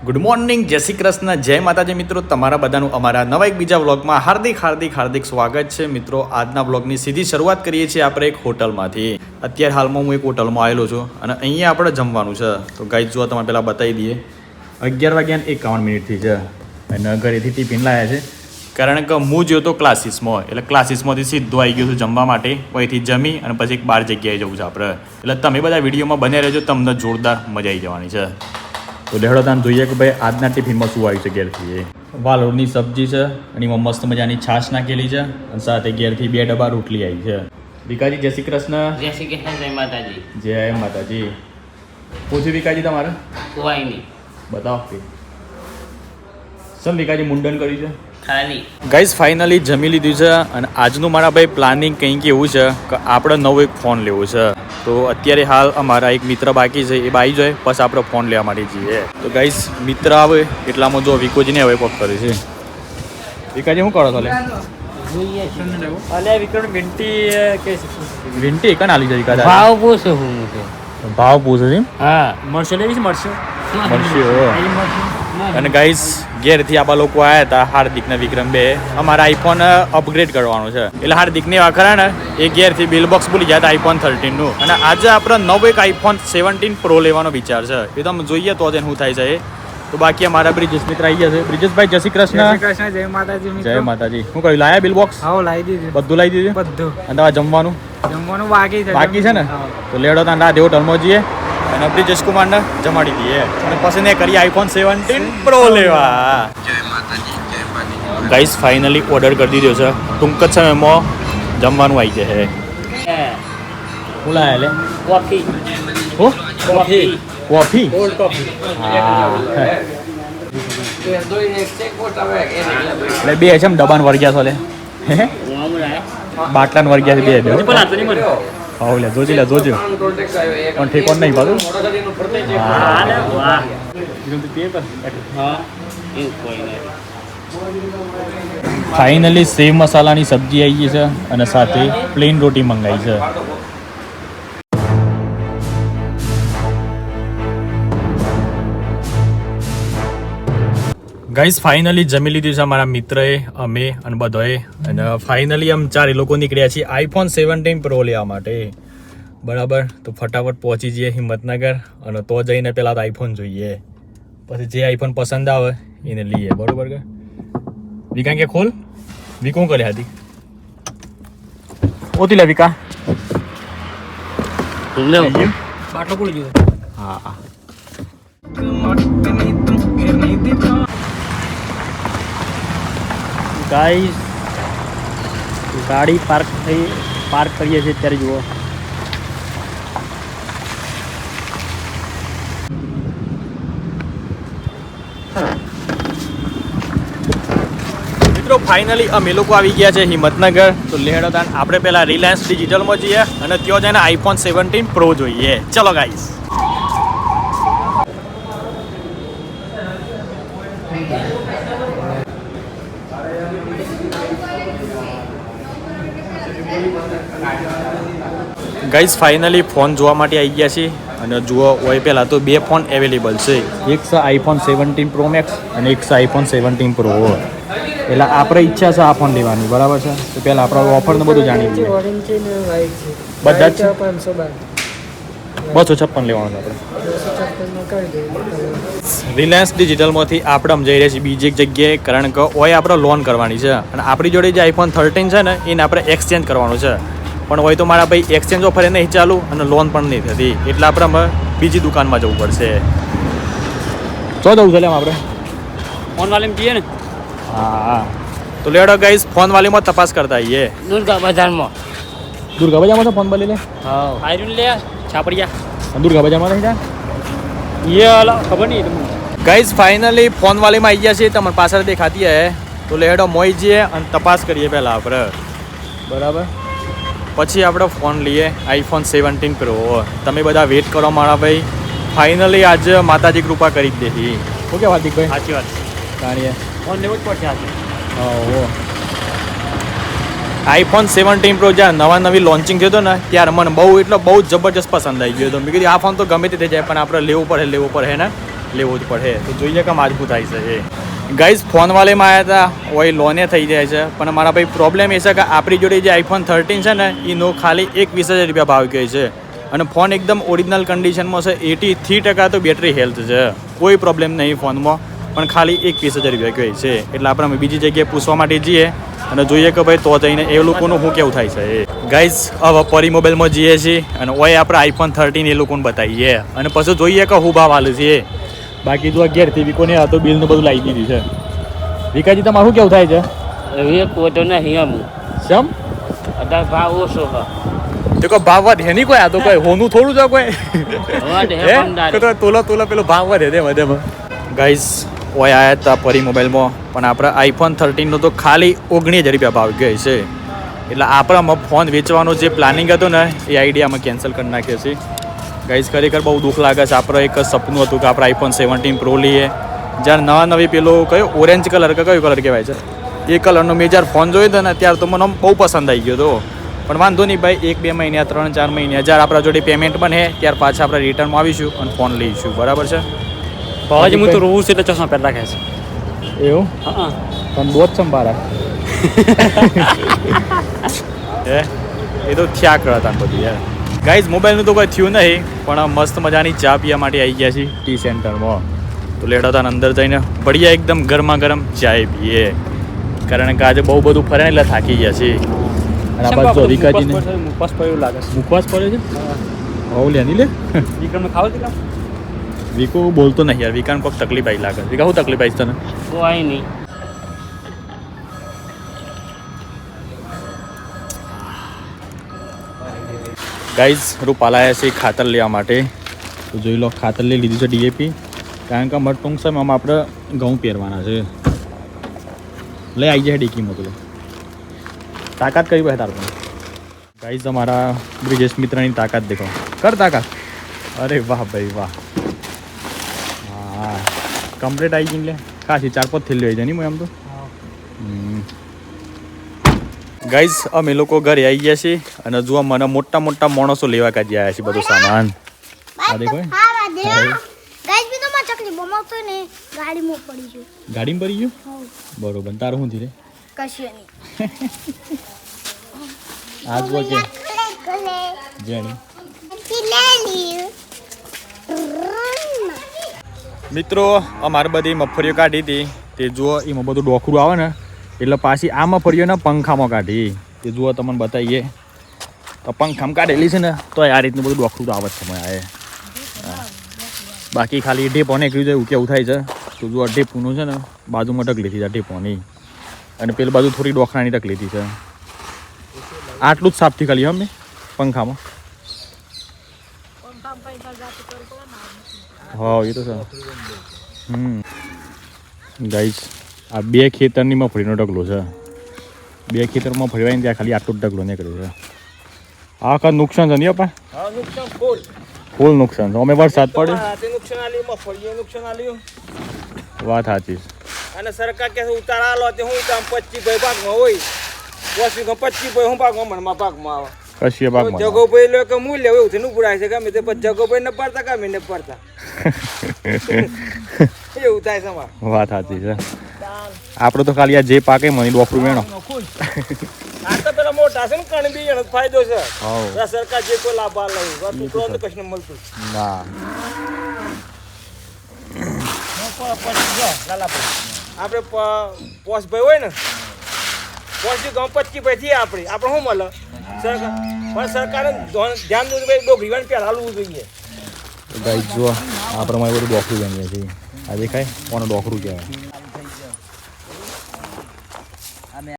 Good morning જય શ્રી કૃષ્ણ, જય માતાજી મિત્રો. તમારા બધાનું અમારા નવા એક બીજા વ્લોગમાં હાર્દિક હાર્દિક હાર્દિક સ્વાગત છે. મિત્રો, આજના વ્લોગની સીધી શરૂઆત કરીએ છીએ આપણે એક હોટલમાંથી. અત્યારે હાલમાં હું એક હોટલમાં આવેલો છું અને અહીંયા આપણે જમવાનું છે. તો ગાઈઝ જોવા તમે પહેલાં બતાવી દઈએ. અગિયાર વાગ્યા એકાવન મિનિટથી છે. અને ઘરેથી ટિફિન લાવ્યા છે. કારણ કે હું જોયો તો ક્લાસીસમાં. એટલે ક્લાસીસમાંથી સીધું આવી ગયું છું જમવા માટે. અહીંથી જમી અને પછી એક બાર જગ્યાએ જવું છે આપણે. એટલે તમે બધા વિડીયોમાં બને રહેજો. તમને જોરદાર મજા આવી જવાની છે. તો લેહડો તાન જોઈએ કે ભાઈ આજના ટિફિનમાં શું આવ્યું છે ઘેરથી એ? વાલોડની સબ્જી છે અને એમાં મસ્ત મજાની છાશ નાખેલી છે અને સાથે ઘેરથી બે ડબ્બા રોટલી આવી છે. ભીખાજી જય શ્રી કૃષ્ણ. જય શ્રી કૃષ્ણ જય માતાજી. જય માતાજી. પૂછ્યું ભીકાજી તમારે? કુવાય નહીં. બતાવો. સમ ભીકાજી મુંડન કર્યું છે? ખાલી. ગાઈઝ ફાઇનલી જમી લીધું છે અને આજનું મારા ભાઈ પ્લાનિંગ કંઈક એવું છે કે આપણે નવો એક ફોન લેવો છે. તો અત્યારે હાલ અમારા એક મિત્ર બાકી છે એ બાઈ જાય પછી આપણે ફોન લેવા માટે જઈએ તો ગાઈસ મિત્ર આવે એટલામાં જો વિકોજીને હવે કોક કરે છે. વિકાજી શું કરો છો અલે વિક્રમ વિંટી કે વિન્ટી કણ આલી જાય વિકા ભાવ પૂછો હું ભાવ પૂછે છે હા. મળશે લેવી છે મળશે. મળશે મળશે. અને ગાઈસ ઘેરથી આપણા લોકો આવ્યા હતા હાર્દિક ને વિક્રમ બે. અમારા આઈફોન અપગ્રેડ કરવાનો છે. એટલે હાર્દિકની એવા ને એ ઘેરથી બિલ બોક્સ ભૂલી હતા આઈફોન થર્ટીનનું અને આજે આપણે નવો એક આઈફોન સેવન્ટીન પ્રો લેવાનો વિચાર છે. એ તમે જોઈએ તો જ શું થાય છે એ. તો બાકી અમારા બ્રિજેશ મિત્ર આવી ગયા છે. બ્રિજેશભાઈ જય શ્રી કૃષ્ણ. જય માતાજી જય માતાજી. શું કહ્યું લાયા બિલ બોક્સ હાવ લાવી દીધું. બધું લાવી દીધું? બધું. અને તમારે જમવાનું? જમવાનું બાકી છે બાકી છે ને? તો લેડો ના દેવો ટર્મો જઈએ અને બ્રિજેશ કુમારને જમાડી દઈએ અને પછી ને કરીએ આઈફોન સેવન્ટીન પ્રો લેવા. ગાઈસ ફાઇનલી ઓર્ડર કરી દીધો છે. ટૂંક જ સમયમાં જમવાનું આવી જશે. બોલાય લાયા લે. કોફી. હો? કોફી. કોફી? Cold coffee. હા બે છે એમ ડબાન વર્ગ્યા છો લે? બાટલાન વર્ગ્યા છે બે હાવ લે જોજી લે જોજો પણ ઠેકોન નહીં પાછું? હા. હા. નહીં ફાઇનલી સેવ મસાલાની સબ્જી આવી ગઈ છે અને સાથે પ્લેન રોટી મંગાવી છે. ગાઈઝ ફાઇનલી જમી લીધું છે અમારા મિત્રએ અમે અને બધોએ. અને ફાઇનલી આમ ચાર એ લોકો નીકળ્યા છીએ. આઈફોન સેવન્ટીન પ્રો લેવા માટે. બરાબર? તો ફટાફટ પહોંચી જઈએ હિંમતનગર અને તો જઈને પહેલાં તો આઈફોન જોઈએ. પછી જે આઈફોન પસંદ આવે એને લઈએ. બરાબર કે? વિકા કે ખોલ? વિકો કરે હતી ઓતી લે વિકા. બાટલો પડી ગયો હા હા. ગાઈસ ગાડી પાર્ક થઈ પાર્ક કરીએ છીએ ત્યારે જુઓ. મિત્રો ફાઇનલી અમે લોકો આવી ગયા છે હિંમતનગર. તો લેહડતાન આપણે પેલા રિલાયન્સ ડિજિટલમાં જઈએ અને ત્યાં જઈને આઈફોન સેવન્ટીન પ્રો જોઈએ. ચલો ગાઈસ ગાઈઝ ફાઇનલી ફોન જોવા માટે આવી ગયા છે અને જુઓ હોય પહેલાં તો બે ફોન અવેલેબલ છે. એક છે આઈફોન સેવન્ટીન પ્રો મેક્સ અને એક છે આઈફોન સેવન્ટીન પ્રો એટલે આપણે ઈચ્છા છે આ ફોન લેવાની બરાબર છે? તો પહેલાં આપણે ઓફરનું બધું જાણી લઈએ ઓરેન્જ છે ને વ્હાઈટ છે. બધા જ? બસો છપ્પન લેવાનું આપણે. રિલાયન્સ ડિજિટલમાંથી આપણે આમ જઈ રહ્યા છીએ બીજી એક જગ્યાએ કારણ કે ઓય આપણે લોન કરવાની છે. અને આપણી જોડે જે આઈફોન થર્ટીન છે ને એને આપણે એક્સચેન્જ કરવાનું છે. પણ હોય તો મારા ભાઈ એક્સચેન્જ ઓફર એ નહીં ચાલુ અને લોન પણ નહીં થતી. એટલે આપણે અમે બીજી દુકાનમાં જવું પડશે. ચો જવું છે આપણે? ફોન વાલે જઈએ ને. હા. તો લેડો ગાઈસ ફોન વાલીમાં તપાસ કરતા આવીએ. દુર્ગા બજારમાં. દુર્ગા બજારમાં તો ફોન બદલી લે હા. આયરન લે છાપડિયા. દુર્ગા બજારમાં નહીં જા? એ ખબર નહીં તમને ગાઈઝ ફાઇનલી ફોન વાલીમાં આવી ગયા છીએ તમારી પાછળ દેખાતી હે તો લેડો મોઈ જઈએ અને તપાસ કરીએ પહેલાં આપણે બરાબર પછી આપણે ફોન લઈએ આઈફોન સેવન્ટીન પ્રો તમે બધા વેટ કરો મારા ભાઈ ફાઇનલી આજે માતાજી કૃપા કરી જ દેતી ઓકે હાર્દિકભાઈ સાચી વાત જાણીએ ફોન લેવો જ પડશે આજે હા આઈફોન સેવન્ટીન પ્રો જ્યાં નવા નવી લોન્ચિંગ થયો હતો ને, ત્યારે મને બહુ એટલો બહુ જબરજસ્ત પસંદ આવી ગયો હતો. મેં કીધું, આ ફોન તો ગમે તે થઈ જાય, પણ આપણે લેવું પડે લેવું પડે ને? લેવું જ પડે. તો જોઈએ કે માજબૂત થાય છે એ. ગાઈઝ ફોનવાલેમાં આવ્યા હતા ઓય લોને થઈ જાય છે. પણ મારા ભાઈ પ્રોબ્લેમ એ છે કે આપણી જોડે જે આઈફોન થર્ટીન છે ને, એનો ખાલી એક વીસ હજાર રૂપિયા ભાવ કહે છે. અને ફોન એકદમ ઓરિજિનલ કન્ડિશનમાં છે એટી થ્રી ટકા તો બેટરી હેલ્થ છે. કોઈ પ્રોબ્લેમ નહીં ફોનમાં પણ ખાલી એક વીસ હજાર રૂપિયા કહે છે. એટલે આપણે અમે બીજી જગ્યાએ પૂછવા માટે જઈએ અને જોઈએ કે ભાઈ તો જઈને એ લોકોનું શું કેવું થાય છે. ગાઈઝ હવે પરી મોબાઈલમાં જઈએ છીએ અને ઓય આપણે આઈફોન થર્ટીન એ લોકોને બતાવીએ. અને પછી જોઈએ કે હું ભાવ હાલે છે. બાકી જો અગિયારથી વિકોને આ તો બિલનું બધું લાવી દીધું છે. વિકાજી તમારું શું કેવું થાય છે? એ કોઈ તો નહીં એમ શેમ ભાવ ઓછો હ તો કોઈ ભાવ વધે નહીં કોઈ? આ તો કોઈ હોનું થોડું છે કોઈ? તોલા તોલા પેલો ભાવ વધે દે વધે ગાઈઝ ઓય આયા હતા ફરી મોબાઈલમાં. પણ આપણે આઈફોન થર્ટીનનો તો ખાલી ઓગણીસ હજાર રૂપિયા ભાવ ગઈ છે. એટલે આપણામાં ફોન વેચવાનો જે પ્લાનિંગ હતો ને, એ આઈડિયા અમે કેન્સલ કરી નાખ્યો છે. ગાઈઝ ખરેખર બહુ દુઃખ લાગે છે. આપણે એક સપનું હતું કે આપણે આઈફોન સેવન્ટીન પ્રો લઈએ. જ્યારે નવા નવી પેલો કયો ઓરેન્જ કલર કે કયો કલર કહેવાય છે? એ કલરનો મેં જ્યારે ફોન જોયો હતો ને, ત્યારે તો મને બહુ પસંદ આવી ગયો હતો. પણ વાંધો નહીં ભાઈ, એક, બે મહિના, ત્રણ, ચાર મહિના, જ્યારે આપણા જોડે પેમેન્ટ બને, ત્યાર પાછા આપણે રિટર્નમાં આવીશું અને ફોન લઈશું. બરાબર છે? બાવાજી હું તો રોવું છું એટલે ચશ્મા પહેલા રાખે છે. એવું? હા. પણ બહુ જ સંભાળા. હે? એ તો થયા કરતા બધું યાર ગાઈઝ મોબાઈલનું તો કોઈ થયું નહીં પણ મસ્ત મજાની ચા પીવા માટે આવી ગયા છીએ ટી સેન્ટરમાં તો લેટા હતા અંદર જઈને બઢિયા એકદમ ગરમા ગરમ ચાય પીએ. કારણ કે આજે બહુ બધું ફરે એટલે થાકી ગયા છીએ. અને આ બાજુ વિકાજીને પર એવું લાગે છે. મુખવાસ પડે છે? હોવ લે ની લે? વિક્રમ ખાવ દીકરા વિકો બોલતો નહીં યાર વિકાન કોઈક તકલીફ આવી લાગે. વિકા શું તકલીફ આવી તને? કોઈ નહીં. ગાઈઝ રૂપાલ આવ્યા છે ખાતર લેવા માટે. તો જોઈ લો ખાતર લઈ લીધું છે ડીએપી કારણ કે અમારે ટૂંક સમયમાં આપણે ઘઉં પહેરવાના છે. લઈ આવી જાય ડીકીમાં પેલો તાકાત કઈ ભાઈ તારું ગાઈઝ અમારા બ્રિજેશ મિત્રની તાકાત દેખો કર તાકાત. અરે વાહ ભાઈ વાહ. હા કમ્પ્લીટ આવી ગઈ એટલે ખાસી ચાર પાંચ થેલી આવી જાય નહીં આમ તો. ગાઈઝ અમે લોકો ઘરે આવી ગયા છીએ અને જુઓ મને મોટા મોટા માણસો લેવા કાઢી આવ્યા છે બધું સામાન. આ દેખો. હા. હા. બી તો માં ચકલી બમાવતો ને ગાડીમાં પડી ગયું. ગાડીમાં ભરી ગયું? બરોબર તારું શું ધીરે કશું નહીં. આ જુઓ કે જેણી મિત્રો, અમારે બધી મગફળીઓ કાઢી હતી. તે જુઓ, એમાં બધું ડોખરું આવે ને. એટલે પાછી આ મગફળીઓને પંખામાં કાઢી. તે જુઓ, તમને બતાવીએ. તો પંખામાં કાઢેલી છે ને, તો આ રીતનું બધું ડોખરું આવે છે મને. બાકી ખાલી ઢેપોને છે એવું કેવું થાય છે. તો જુઓ ઢેપુનું છે ને, બાજુમાં ટકલી છે ઢેપોની. અને પેલી બાજુ થોડી ડોખરાની હતી છે. આટલું જ સાફથી ખાલી અમે પંખામાં. હા એ તો છે. હમ. ગાઈસ આ બે ખેતરની મગફળીનો ઢગલો છે. બે ખેતરમાં ફરવાઈને ત્યાં ખાલી આટલો ઢગલો નીકળ્યો છે. આખા નુકસાન છે નહીં આપા નુકસાન ફૂલ. ફૂલ નુકસાન અમે વરસાદ પડ્યો. વાત સાચી. અને સરકાર કે ઉતારા આલો તે હું કામ પચીસ ભાઈ ભાગમાં હોય. પચીસ ભાઈ હું ભાગમાં મનમાં ભાગમાં આવે. કશીએ ભાગમાં જગો ભાઈ લો કે મૂલ્ય એવું નું પુરાય છે ગમે તે પછી જગો ભાઈ ને પડતા ગમે ને પડતા એવું થાય છે વાત સાચી છે. આપણે તો ખાલી આ જે પાકે મને ડોકરું વેણો. આ તો પેલા મોટા છે ને કણ બી એનો ફાયદો છે. હા સરકાર જે કોઈ લાભ આલે એવું તો તો કશું મળતું. ના. આપણે પોસ ભાઈ હોય ને પોસ ગામ પચકી ભાઈ થી આપણે. આપણે શું મળે? સરકાર પણ સરકારે ધ્યાન દઉં ભાઈ ડોગરી વાળા પહેલા હાલવું જોઈએ. ગાઈ જો આ પ્રમાણે બધું ડોકરું બન્યું છીએ આ દેખાય? કોને ડોકરું કહેવાય?